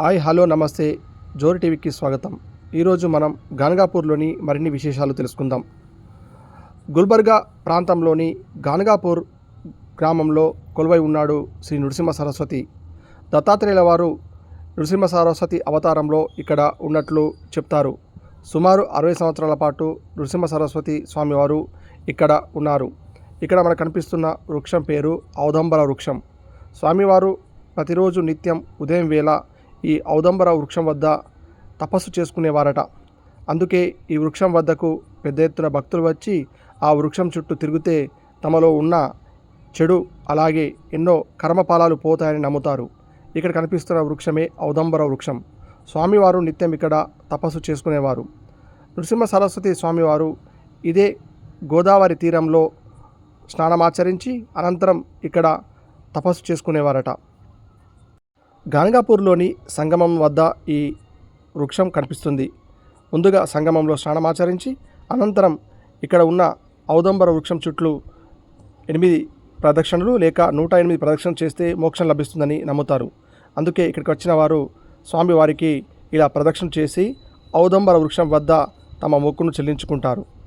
Hi hello నమస్తే. జోరి టీవీకి స్వాగతం. ఈరోజు మనం గానగాపూర్లోని మరిన్ని విశేషాలు తెలుసుకుందాం. గుల్బర్గా ప్రాంతంలోని గానగాపూర్ గ్రామంలో కొలువై ఉన్నాడు శ్రీ నృసింహ సరస్వతి. దత్తాత్రేయుల వారు నృసింహ సరస్వతి అవతారంలో ఇక్కడ ఉన్నట్లు చెప్తారు. సుమారు అరవై సంవత్సరాల పాటు నృసింహ సరస్వతి స్వామివారు ఇక్కడ ఉన్నారు. ఇక్కడ మనకు కనిపిస్తున్న వృక్షం పేరు ఔదంబర వృక్షం. స్వామివారు ప్రతిరోజు నిత్యం ఉదయం వేళ ఈ ఔదంబర వృక్షం వద్ద తపస్సు చేసుకునేవారట. అందుకే ఈ వృక్షం వద్దకు పెద్ద ఎత్తున భక్తులు వచ్చి ఆ వృక్షం చుట్టూ తిరిగితే తమలో ఉన్న చెడు అలాగే ఎన్నో కర్మఫలాలు పోతాయని నమ్ముతారు. ఇక్కడ కనిపిస్తున్న వృక్షమే ఔదంబర వృక్షం. స్వామివారు నిత్యం ఇక్కడ తపస్సు చేసుకునేవారు. నృసింహ సరస్వతి స్వామివారు ఇదే గోదావరి తీరంలో స్నానమాచరించి అనంతరం ఇక్కడ తపస్సు చేసుకునేవారట. గానగాపూర్లోని సంగమం వద్ద ఈ వృక్షం కనిపిస్తుంది. ముందుగా సంగమంలో స్నానమాచరించి అనంతరం ఇక్కడ ఉన్న ఔదంబర వృక్షం చుట్టూ ఎనిమిది ప్రదక్షిణలు లేక నూట ఎనిమిది ప్రదక్షిణలు చేస్తే మోక్షం లభిస్తుందని నమ్ముతారు. అందుకే ఇక్కడికి వచ్చిన వారు స్వామివారికి ఇలా ప్రదక్షిణ చేసి ఔదంబర వృక్షం వద్ద తమ మొక్కును చెల్లించుకుంటారు.